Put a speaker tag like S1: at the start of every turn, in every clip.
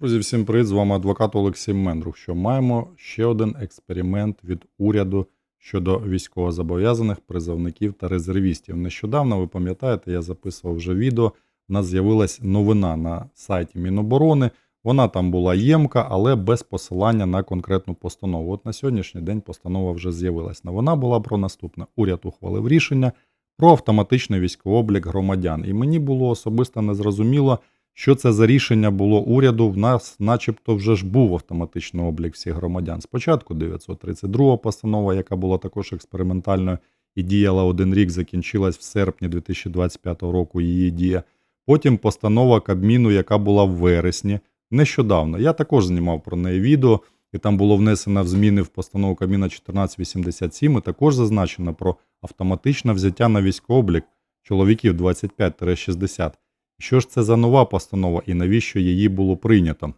S1: Друзі, всім привіт! З вами адвокат Олексій Мендрух. Що маємо ще один експеримент від уряду щодо військовозобов'язаних призовників та резервістів. Нещодавно, ви пам'ятаєте, я записував вже відео. У нас з'явилась новина на сайті Міноборони. Вона там була ємка, але без посилання на конкретну постанову. От на сьогоднішній день постанова вже з'явилась. Вона була про наступне: уряд ухвалив рішення про автоматичний військовий облік громадян. І мені було особисто незрозуміло, що це за рішення було уряду. В нас, начебто, вже ж був автоматичний облік всіх громадян. Спочатку 932 постанова, яка була також експериментальною і діяла один рік, закінчилась в серпні 2025 року. Її дія. Потім постанова Кабміну, яка була в вересні. Нещодавно я також знімав про неї відео, і там було внесено в зміни в постанову Кабміна 1487. І також зазначено про автоматичне взяття на військовий облік чоловіків 25-60. Що ж це за нова постанова і навіщо її було прийнято?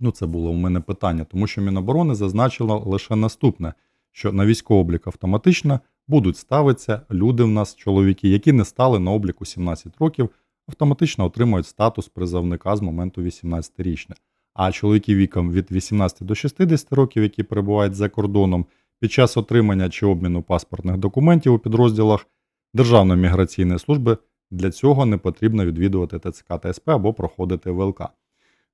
S1: Ну, це було у мене питання, тому що Міноборони зазначило лише наступне: що на військовий облік автоматично будуть ставитися люди в нас, чоловіки, які не стали на обліку 17 років, автоматично отримують статус призовника з моменту 18-річня. А чоловіки віком від 18 до 60 років, які перебувають за кордоном, під час отримання чи обміну паспортних документів у підрозділах Державної міграційної служби для цього не потрібно відвідувати ТЦК та СП або проходити ВЛК.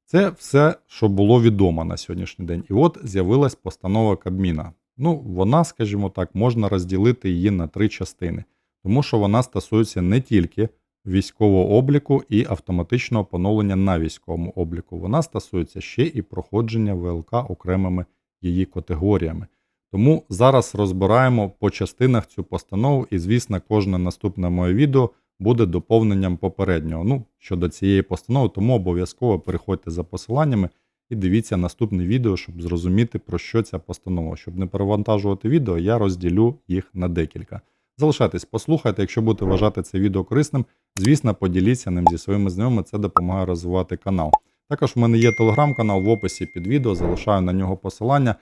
S1: Це все, що було відомо на сьогоднішній день. І от з'явилась постанова Кабміна. Ну, вона, скажімо так, можна розділити її на три частини, тому що вона стосується не тільки військового обліку і автоматичного поновлення на військовому обліку. Вона стосується ще і проходження ВЛК окремими її категоріями. Тому зараз розбираємо по частинах цю постанову, і, звісно, кожне наступне моє відео буде доповненням попереднього. Ну, щодо цієї постанови, тому обов'язково переходьте за посиланнями і дивіться наступне відео, щоб зрозуміти, про що ця постанова. Щоб не перевантажувати відео, я розділю їх на декілька. Залишайтесь, послухайте, якщо будете вважати це відео корисним, звісно, поділіться ним зі своїми знайомими, це допомагає розвивати канал. Також в мене є телеграм-канал в описі під відео, залишаю на нього посилання.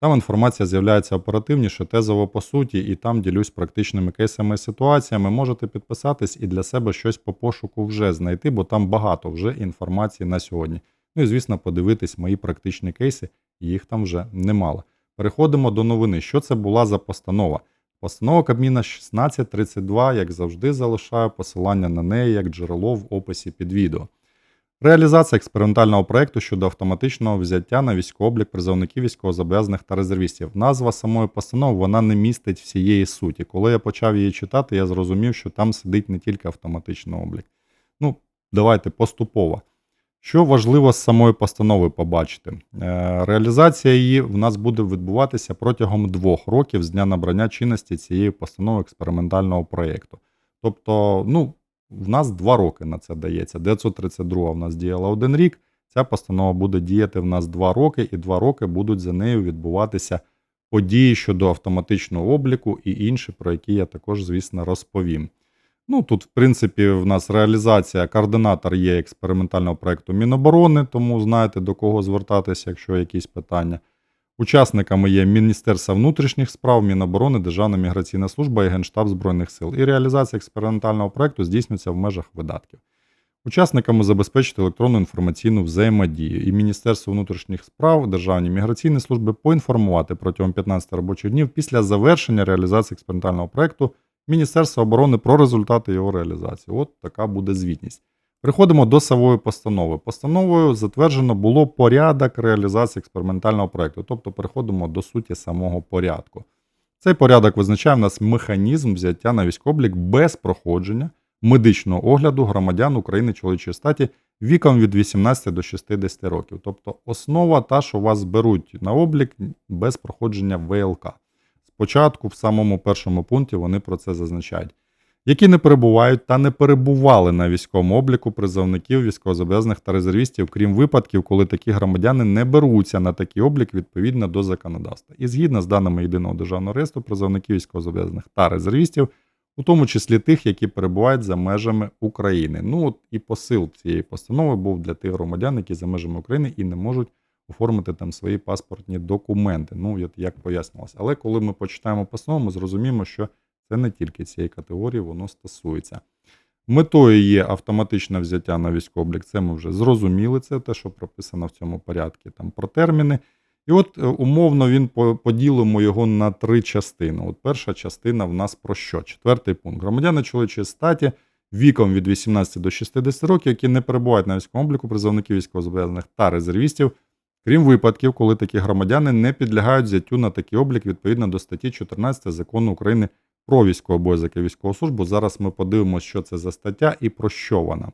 S1: Там інформація з'являється оперативніше, тезово по суті, і там ділюсь практичними кейсами і ситуаціями. Можете підписатись і для себе щось по пошуку вже знайти, бо там багато вже інформації на сьогодні. Ну і звісно, подивитись мої практичні кейси, їх там вже немало. Переходимо до новини. Що це була за постанова? Постанова Кабміна 1632, як завжди, залишаю посилання на неї як джерело в описі під відео. Реалізація експериментального проєкту щодо автоматичного взяття на військовий облік призовників військовозобов'язаних та резервістів. Назва самої постанови вона не містить всієї суті. Коли я почав її читати, я зрозумів, що там сидить не тільки автоматичний облік. Ну, давайте поступово. Що важливо з самої постанови побачити? Е, Реалізація її в нас буде відбуватися протягом двох років з дня набрання чинності цієї постанови експериментального проєкту. Тобто, ну, в нас два роки на це дається. 932 в нас діяла один рік. Ця постанова буде діяти в нас два роки, і два роки будуть за нею відбуватися події щодо автоматичного обліку і інші, про які я також, звісно, розповім. Ну, тут, в принципі, в нас реалізація, координатор є експериментального проєкту Міноборони, тому знаєте, до кого звертатися, якщо якісь питання. Учасниками є Міністерство внутрішніх справ, Міноборони, Державна міграційна служба і Генштаб Збройних сил. І реалізація експериментального проєкту здійснюється в межах видатків. Учасниками забезпечити електронну інформаційну взаємодію і Міністерство внутрішніх справ, Державні міграційні служби поінформувати протягом 15 робочих днів після завершення реалізації експериментального проєкту Міністерства оборони про результати його реалізації. От така буде звітність. Переходимо до самої постанови. Постановою затверджено було порядок реалізації експериментального проєкту, тобто переходимо до суті самого порядку. Цей порядок визначає в нас механізм взяття на військоблік без проходження медичного огляду громадян України чоловічої статі віком від 18 до 60 років. Тобто основа та, що вас беруть на облік без проходження ВЛК. Спочатку, в самому першому пункті, вони про це зазначають які не перебувають та не перебували на військовому обліку призовників військовозобов'язаних та резервістів, крім випадків, коли такі громадяни не беруться на такий облік відповідно до законодавства. І згідно з даними єдиного державного реєстру призовників військовозобов'язаних та резервістів, у тому числі тих, які перебувають за межами України. Ну от і посил цієї постанови був для тих громадян, які за межами України і не можуть оформити там свої паспортні документи. Ну, як пояснювалося. Але коли ми почитаємо постанову, ми зрозуміємо, що це не тільки цієї категорії, воно стосується. Метою є автоматичне взяття на військовий облік. Це ми вже зрозуміли. Це те, що прописано в цьому порядку там про терміни. І от е, умовно він поділимо його на три частини. От перша частина в нас про що? Четвертий пункт. Громадяни чоловічої статі віком від 18 до 60 років, які не перебувають на військовому обліку призовників військовозобов'язаних та резервістів, крім випадків, коли такі громадяни не підлягають взяттю на такий облік відповідно до статті 14 закону України про військовий обов'язок військову службу. Зараз ми подивимося, що це за стаття і про що вона.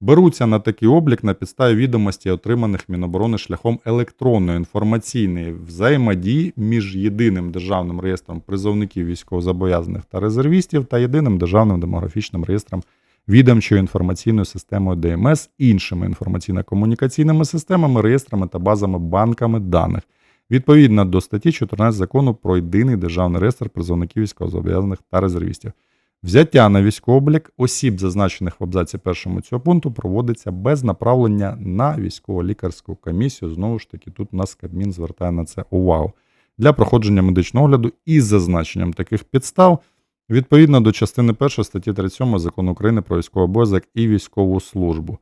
S1: Беруться на такий облік на підставі відомості, отриманих Міноборони шляхом електронної інформаційної взаємодії між єдиним державним реєстром призовників військовозобов'язаних та резервістів та єдиним державним демографічним реєстром відомчою інформаційною системою ДМС, іншими інформаційно-комунікаційними системами, реєстрами та базами банками даних. Відповідно до статті 14 закону про єдиний державний реєстр призовників військовозобов'язаних та резервістів. Взяття на військовий облік осіб, зазначених в абзаці першому цього пункту, проводиться без направлення на військово-лікарську комісію. Знову ж таки, тут у нас Кабмін звертає на це увагу для проходження медичного огляду із зазначенням таких підстав відповідно до частини 1 статті 37 закону України про військовий обов'язок і військову службу.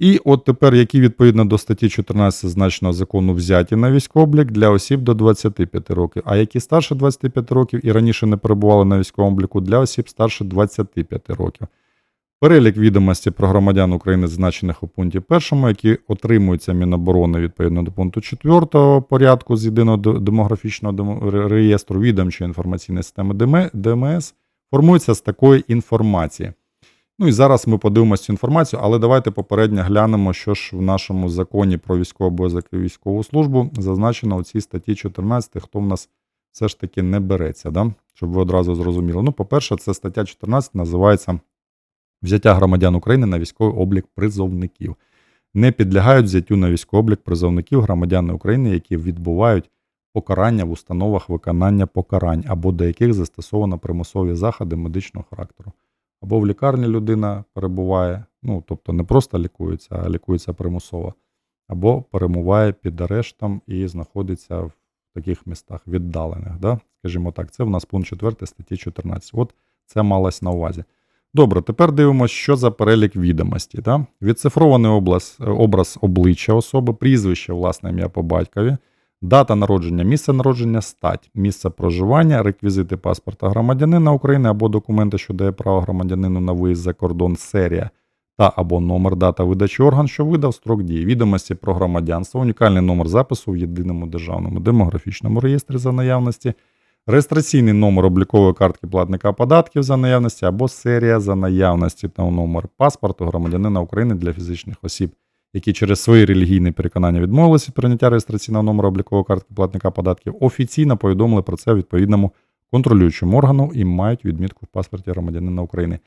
S1: І от тепер, які відповідно до статті 14 зазначеного закону взяті на військовий облік для осіб до 25 років, а які старше 25 років і раніше не перебували на військовому обліку для осіб старше 25 років. Перелік відомостей про громадян України, зазначених у пункті 1, які отримуються Міноборони відповідно до пункту 4 порядку з єдиного демографічного демо- реєстру відомчої інформаційної системи ДМС, формується з такої інформації. Ну і зараз ми подивимося цю інформацію, але давайте попередньо глянемо, що ж в нашому законі про військовий обов'язок і військову службу зазначено у цій статті 14, хто в нас все ж таки не береться, да? щоб ви одразу зрозуміли. Ну, по-перше, це стаття 14 називається Взяття громадян України на військовий облік призовників. Не підлягають взяттю на військовий облік призовників громадяни України, які відбувають покарання в установах виконання покарань, або до яких застосовано примусові заходи медичного характеру. Або в лікарні людина перебуває, ну тобто не просто лікується, а лікується примусово, або перебуває під арештом і знаходиться в таких містах віддалених. Да? Скажімо так, це в нас пункт 4 статті 14. От це малось на увазі. Добре, тепер дивимося, що за перелік відомості. Да? Відцифрований образ, образ обличчя особи, прізвище, власне ім'я по батькові, дата народження, місце народження, стать, місце проживання, реквізити паспорта громадянина України або документи, що дає право громадянину на виїзд за кордон, серія та або номер дата видачі орган, що видав строк дії, відомості про громадянство, унікальний номер запису в єдиному державному демографічному реєстрі за наявності, реєстраційний номер облікової картки платника податків за наявності або серія за наявності та номер паспорту громадянина України для фізичних осіб, які через свої релігійні переконання відмовилися від прийняття реєстраційного номера облікової картки платника податків, офіційно повідомили про це відповідному контролюючому органу і мають відмітку в паспорті громадянина України.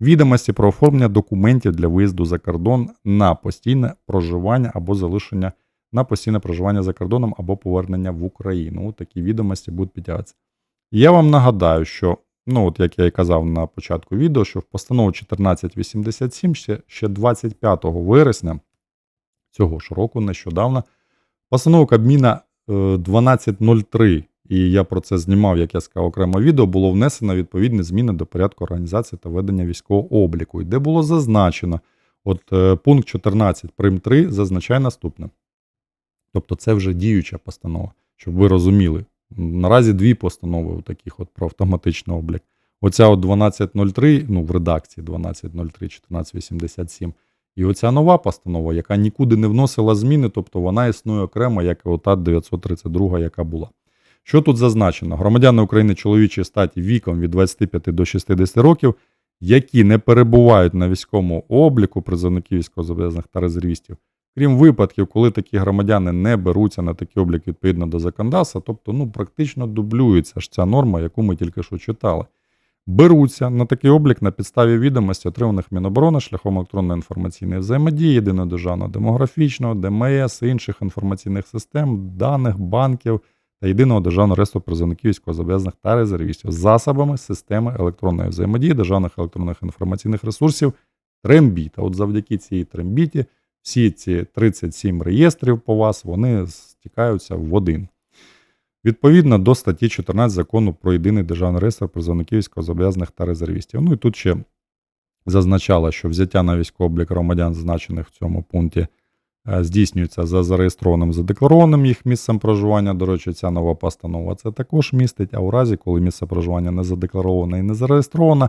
S1: Відомості про оформлення документів для виїзду за кордон на постійне проживання або залишення на постійне проживання за кордоном або повернення в Україну. От такі відомості будуть підтягуватися. Я вам нагадаю, що, ну от як я і казав на початку відео, що в постанову 1487 ще, ще 25 вересня цього ж року нещодавно постанова Кабміна е, 1203, і я про це знімав, як я сказав, окремо відео, було внесено відповідні зміни до порядку організації та ведення військового обліку, де було зазначено, от е, пункт 14 прим 3 зазначає наступне. Тобто це вже діюча постанова, щоб ви розуміли. Наразі дві постанови у таких от про автоматичний облік. Оця от 1203, ну в редакції 1203 1487, і оця нова постанова, яка нікуди не вносила зміни, тобто вона існує окремо, як і ота 932, яка була. Що тут зазначено? Громадяни України чоловічої статі віком від 25 до 60 років, які не перебувають на військовому обліку призовників військовозобов'язаних та резервістів, крім випадків, коли такі громадяни не беруться на такий облік відповідно до законодавства, тобто ну, практично дублюється ж ця норма, яку ми тільки що читали. Беруться на такий облік на підставі відомості, отриманих Міноборони шляхом електронної інформаційної взаємодії, єдиного державного демографічного, ДМС, інших інформаційних систем, даних, банків та єдиного державного реєстру призовників військовозобов'язаних та резервістів засобами системи електронної взаємодії державних електронних інформаційних ресурсів Трембіта. От завдяки цій трембіті всі ці 37 реєстрів по вас вони стікаються в один. Відповідно до статті 14 закону про єдиний державний реєстр призовників військовозобов'язаних та резервістів. Ну і тут ще зазначала, що взяття на військовий облік громадян, зазначених в цьому пункті, е, здійснюється за зареєстрованим задекларованим їх місцем проживання. До речі, ця нова постанова це також містить. А у разі, коли місце проживання не задеклароване і не зареєстроване,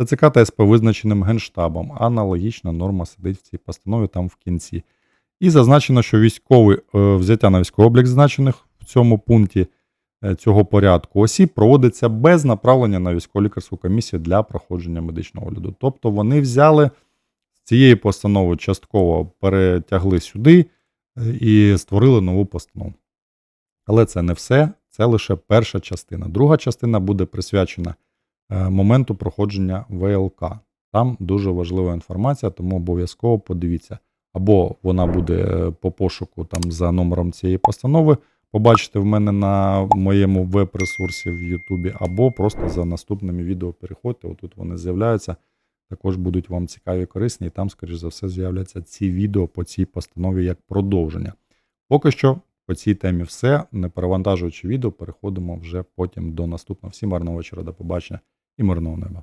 S1: ТЦК та СП визначеним генштабом. Аналогічна норма сидить в цій постанові там в кінці. І зазначено, що військовий е, взяття на військовий облік, зазначених в цьому пункті е, цього порядку осіб, проводиться без направлення на військово-лікарську комісію для проходження медичного огляду. Тобто вони взяли з цієї постанови частково перетягли сюди е, і створили нову постанову. Але це не все, це лише перша частина. Друга частина буде присвячена е, моменту проходження ВЛК. Там дуже важлива інформація, тому обов'язково подивіться. Або вона буде по пошуку там за номером цієї постанови. Побачите в мене на моєму веб-ресурсі в Ютубі, або просто за наступними відео переходьте. Отут вони з'являються. Також будуть вам цікаві, корисні, і там, скоріш за все, з'являться ці відео по цій постанові як продовження. Поки що по цій темі все. Не перевантажуючи відео, переходимо вже потім до наступного. Всім гарного вечора, до побачення і мирного неба.